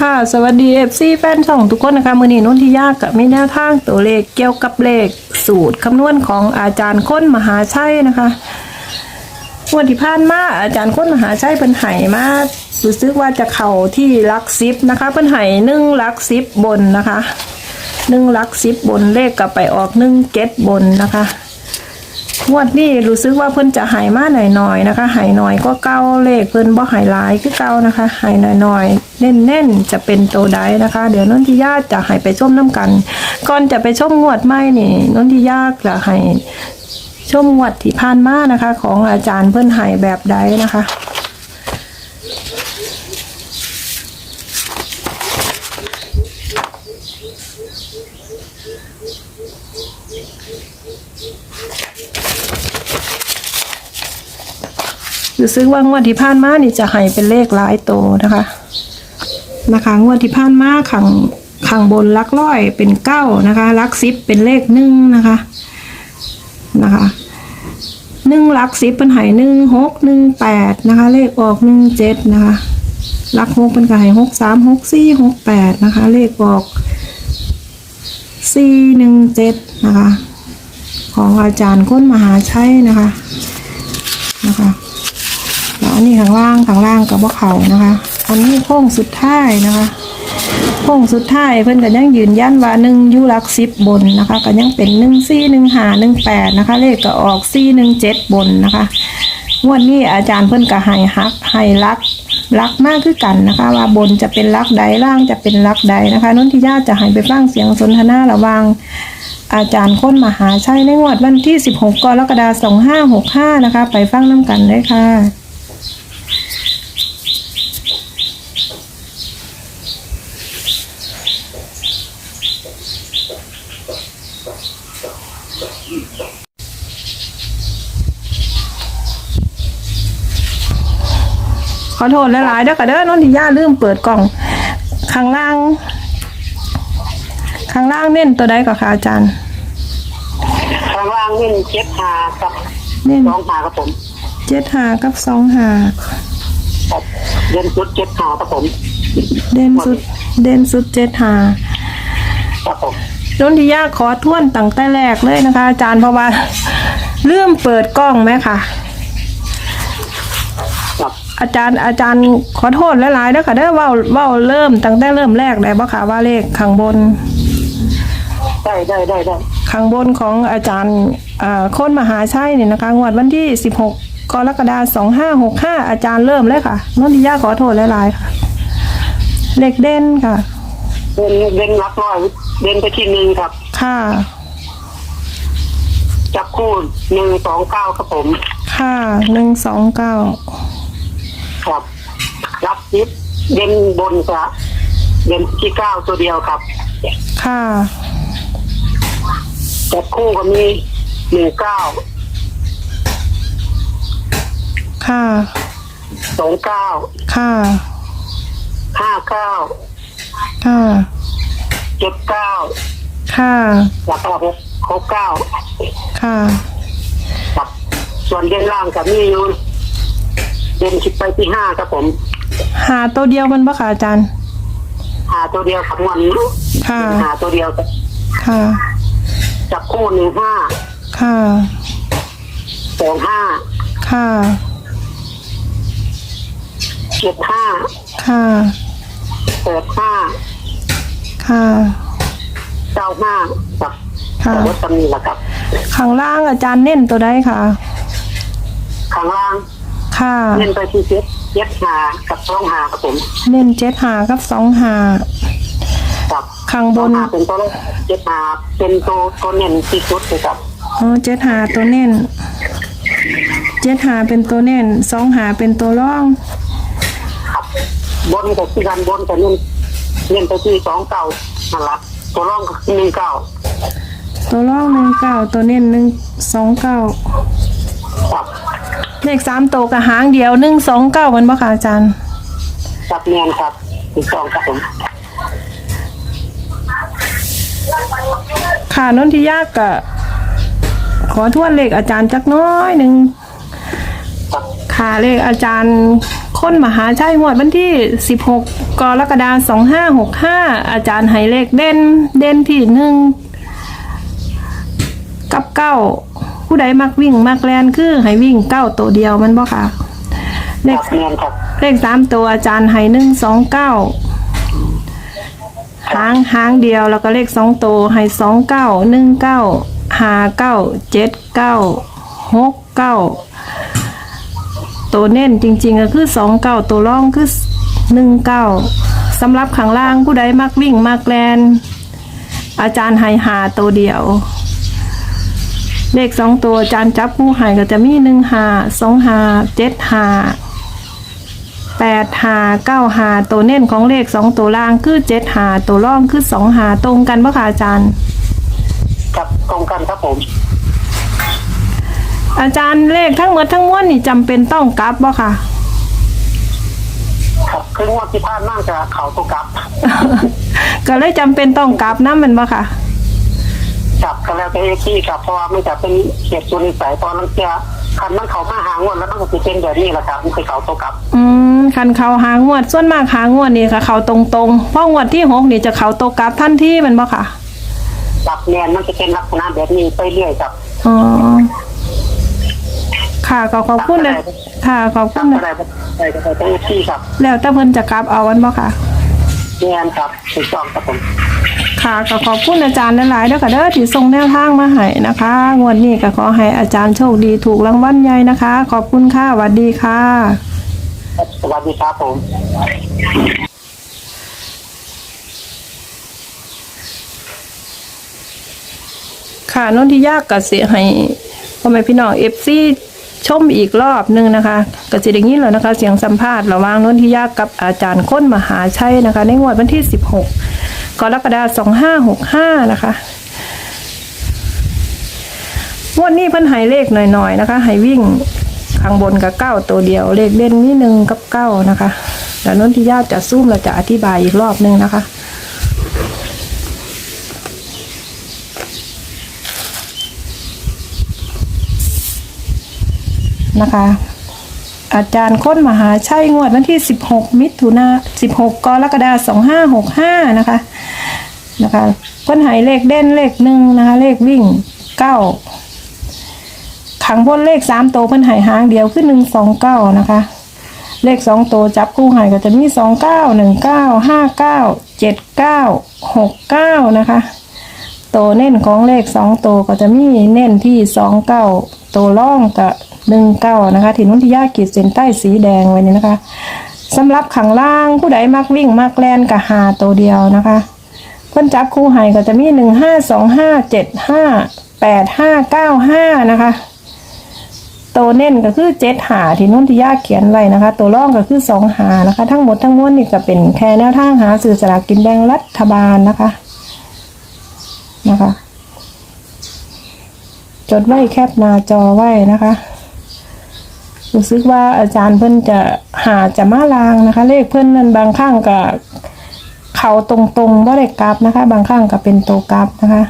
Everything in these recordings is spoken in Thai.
ค่ะ สวัสดี FC แฟนช่องทุกคนนะคะ มือนี้นุ่นที่ยากกับมีแนวทางตัวเลขเกี่ยวกับเลขสูตรคำนวณของอาจารย์ค้นมหาชัยนะคะวันที่ผ่านมาอาจารย์ค้นมหาชัยเป็นไห่มารู้สึกว่าจะเข่าที่ลักซิปนะคะเป็นไห่หนึ่งลักซิปบนนะคะหนึ่งลักซิปบนเลขกลับไปออกหนึ่งเก็ตบนนะคะ งวดนี้รู้สึกว่าเพิ่นจะหายมาหน่อยๆนะคะหายหน่อยก็เก้าเลขเพิ่นบ่หายหลายคือเก้านะคะหายหน่อยๆแน่นๆจะเป็นตัวใดนะคะ เดี๋ยวนนทิยาจะหายไปชมน้ำกัน ก่อนจะไปชมงวดไม่นี่นนทิยาจะหายชมงวดที่ผ่านมานะคะ ของอาจารย์เพิ่นหายแบบใดนะคะ รู้สึกว่างวดที่ผ่านมานี่จะให้เป็นเลขหลายโตวนะคะ นะคะงวดที่ผ่านมาขังขังบนลักร้อยเป็นเก้านะคะลักซิปเป็นเลขหนึ่งนะคะนะคะหนึ่งลักซิปเป็นไห่หนึ่งหกหนึ่งแปดนะคะ เลขออกหนึ่งเจ็ดนะคะลักหกเป็นไห่หกสามหกสี่หกแปดนะคะ เลขออกสี่หนึ่งเจ็ดนะคะ ของอาจารย์ก้นมหาชัยนะคะนะคะ อันนี้ข้างล่างข้างล่างกับว่าเขานะคะ อันนี้โค้งสุดท้ายนะคะโค้งสุดท้ายเพิ่อนก็ยังยืนยันว่าหนึ่งยุรักสิบบนนะคะก็ยังเป็นหนึ่งสี่หนึ่งหาหนึ่งแปดนะคะ เลขก็ออกสี่หนึ่งเจ็ดบนนะคะงวดนนี้อาจารย์เพิ่อนก็ให้ฮักให้รักรักมากขึ้นกันนะคะ ว่าบนจะเป็นรักใดล่างจะเป็นรักใดนะคะนนทิยาจะให้ไปฟังเสียงสนทนาระว่างอาจารย์ค้นมหาชัยในงวดวันที่ 16 กรกฎาคม 2565 นะคะ ไปฟังน้ำกันเลยค่ะ ขอโทษหลายๆเด้อค่ะเด้อนนทิยาลืมเปิดกล่องข้างล่าง ข้างล่างเน้นตัวใดก่อนค่ะอาจารย์ข้างล่างนี่เจ็ดหากับเน้นสองหาครับผมเจ็ดหากับสองหาครับเรียนชุดเจ็ดหาครับผม เด่นสุดเด่นสุดเจ็ดหาครับผมนนทิยาขอท่วนตั้งแต่แรกเลยนะคะ อาจารย์เพราะว่าเริ่มเปิดกล้องไหมค่ะครับ อาจารย์อาจารย์ขอโทษหลายๆเด้อค่ะเด้อเว่าเว่าเริ่มตั้งแต่เริ่มแรกได้บ่ค่ะว่าเลขข้างบน ได้ได้ได้ได้ข้างบนของอาจารย์อ่าโคนมหาชัยนี่นะคะงวดวันที่ 16กรกฎาคม2565 อาจารย์เริ่มเลยค่ะนนทิยาขอโทษหลายๆค่ะ เลขเด่นค่ะเรียนเรียนรักร้อยเรียนไปที่หนึ่งครับ ค่ะ จับคู่หนึ่งสองเก้าครับผม ค่ะหนึ่งสองเก้า ครับรับยิบเรียนบนครับเรียนที่เก้าตัวเดียวครับค่ะจับคู่ก็มีหนึ่งเก้าค่ะ สองเก้าค่ะ ห้าเก้าค่ะ เจ็ดเก้าค่ะ แล้วก็หกหกเก้าค่ะ ครับส่วนเรียนล่างกับนี่อยู่ เรียนคิดไปที่ห้าครับผมหาตัวเดียวมันปะค่ะอาจารย์ หาตัวเดียวครับมันค่ะ หาตัวเดียวครับค่ะ จับคู่หนึ่งห้าค่ะ สองห้าค่ะ เจ็ดห้าค่ะ แปดห้าค่ะ เก้าห้าครับค่ะ แต่ว่าตำนี้แหละครับข้างล่างอาจารย์เน้นตัวใดค่ะ ข้างล่าง ค่ะเล่นไปที่เจ็ดเจ็ดหากับสองหาครับผมเน้นเจ็ดหากับสองหาครับข้างบสองนหาเป็นตัวเลขเจ็ดหาเป็นตัวตัวเน้นที่สุดเลยครับอ๋อเจ็ดหาตัวเน้นเจ็ดหาเป็นตัวเน้นสองหาเป็นตัวร่อง ครับบนกับที่กันบนกับเน้นเน้นไปที่สองเก้านั่นละตัวร่องก็คือหนึ่งเก้าตัวร่องหนึ่งเก้าตัวเน้นหนึ่งสองเก้าครับ เลขสามตัวกับหางเดียวหนึ่งสองเก้ามันปะค่ะอาจารย์จับเนียนครับอีกสองครับผมค่ะนนทิยากกะขอทวนเลขอาจารย์จักน้อยหนึ่งครับค่ะเลขอาจารย์ค้นมหาชัยงวดวันที่ 16 กรกฎาคม2565 อาจารย์ให้เลขเด่น เด่นที่หนึ่งกับเก้า ผู้ใดมักวิ่งมักแลนคือให้วิ่งเก้าตัวเดียวแมันบ่ค่ะ เลคขรับเนียนครับเลขสามตัวอาจารย์ให้หนึ่งสองเก้าหางหางเดียวแล้วก็เลขสองตัวให้สองเก้าหนึ่งเก้าห้าเก้าเจ็ดเก้าหกเก้าตัวเน้นจริงๆก็คือสองเก้าตัวร่องคือหนึ่งเก้าสำหรับข้างล่างผู้ใดมักวิ่งมักแลนอาจารย์ให้หาตัวเดียว เลขสองตัวอาจารย์จับผู้ให้ก็จะมีหนึ่งหาสองหาเจ็ดหาแปดหาเก้าหาตัวเน้นของเลขสองตัวล่างคือเจ็ดหาตัวร่องคือสองหาตรงกันปะคะอาจารย์ครับตรงกันครับผม อาจารย์เลขทั้งหมดทั้งมวลนี่จำเป็นต้องกลับปะคะครับคืองวดที่ผ่านมาจะเขาตัวกลับ ก็เลยจำเป็นต้องกลับน้ำมันปะคะ จับกันแล้วแต่เอที่ครับเพราะว่ามันจะเป็นเหตุส่วนนิสัยตอนนั้นเสียคันมันเขามาหางวดแล้วมันก็จะเป็นแบบนี้แหละครับมันคือเขาตัวกลับ อืมคันเขาหางวดส่วนมากหางวดนี่ค่ะ เขาตรงๆเพราะงวดที่หกนี่จะเขาตกกลับทันทีแมันปะคะจับแนนมันจะเป็นลักษณะแบบนี้ไปเรื่อยครับอ๋อค่ะก็ขอบคุณเลยค่ะขอบจัคุบณอะไรนะไปแต่แต่เอที่ครับ แล้วแต่เพิ่นจะกลับเอาวันปะคะแนนครับถูกต้องครับผม ค่ะก็ขอบคุณอาจารย์หลายๆเด้อค่ะเด้อที่ส่งแนวทางมาให้นะคะงวดนี้ก็ขอให้อาจารย์โชคดีถูกรางวัลใหญ่นะคะ ขอบคุณค่ะสวัสดีค่ะ สวัสดีครับผม ค่ะนนที่ยากก็เสียให้พ่อแม่พี่น้องเอฟซีชมอีกรอบหนึงนะคะก็สิได้ยินแล้วนะคะ เสียงสัมภาษณ์ระหว่างนนที่ยากกับอาจารย์ค้นมหาชัยนะคะ ในงวดวันที่ 16 กรกฎาคม2565 นะคะงวดนี้เพิ่นให้เลขหน่อยๆนะคะให้วิ่งข้างบนกับเก้าตัวเดียว เลขเด่นนี่หนึ่งกับเก้านะคะแล้วนนที่ยาจะซูมเราจะอธิบายอีกรอบนึงนะคะนะคะ อาจารย์ค้นมหาชัยงวดวันที่ 16 มิถุนา16 กรกฎาคม2565 นะคะ นะคะเพิ่นหายเลขเด่นเลขหนึ่งนะคะ เลขวิ่งเก้าขังบนเลขสามตัวเพิ่นหายหางเดียวขึ้นหนึ่งสองเก้านะคะ เลขสองตัวจับคู่หายก็จะมีสองเก้าหนึ่งเก้าห้าเก้าเจ็ดเก้าหกเก้านะคะตัวเน้นของเลขสองตัวก็จะมีเน้นที่สองเก้าตัวล่องกับหนึ่งเก้านะคะที่นุ่นที่ยาขีดเส้นใต้สีแดงไว้นี่นะคะสำหรับขังล่างผู้ใดมักวิ่งมักแลนกับหาตัวเดียวนะคะ เพิ่นจับคู่ให้ก็จะมีหนึ่งห้าสองห้าเจ็ดห้าแปดห้าเก้าห้านะคะตัวเน้นก็คือเจ็ดหาที่นุ่นที่ยาเขียนไว้นะคะ ตัวร่องก็คือสองหานะคะ ทั้งหมดทั้งมวลนี่ก็เป็นแค่แนวทางหาสื่อสลากกินแบ่งรัฐบาลนะคะนะคะ จดไว้แคปหน้าจอไว้นะคะรู้สึกว่าอาจารย์เพิ่นจะหาจะมาลางนะคะ เลขเพิ่นนั้นบางข้างกับ เขาตรงๆบ่ได้กลับนะคะ บางข้างก็เป็นโตกลับนะคะ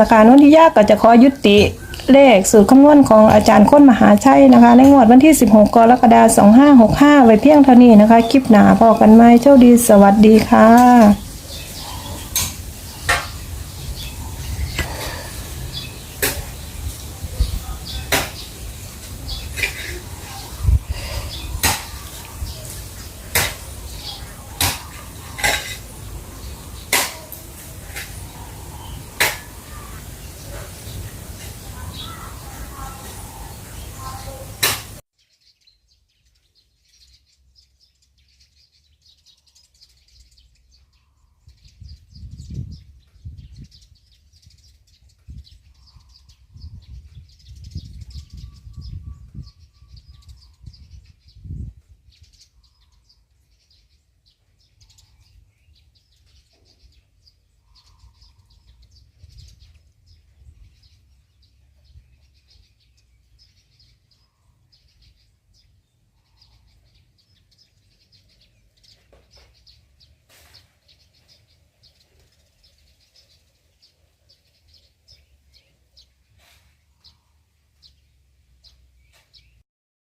นะคะนุ่นที่ยากก็จะขอยุติเลขสูตรคำนวณของอาจารย์ค้นมหาชัยนะคะ ในงวดวันที่ 16 กรกฎาคม 2565 ไว้เพียงเท่านี้นะคะ คลิปหนาพอกันไหมโชคดีสวัสดีค่ะ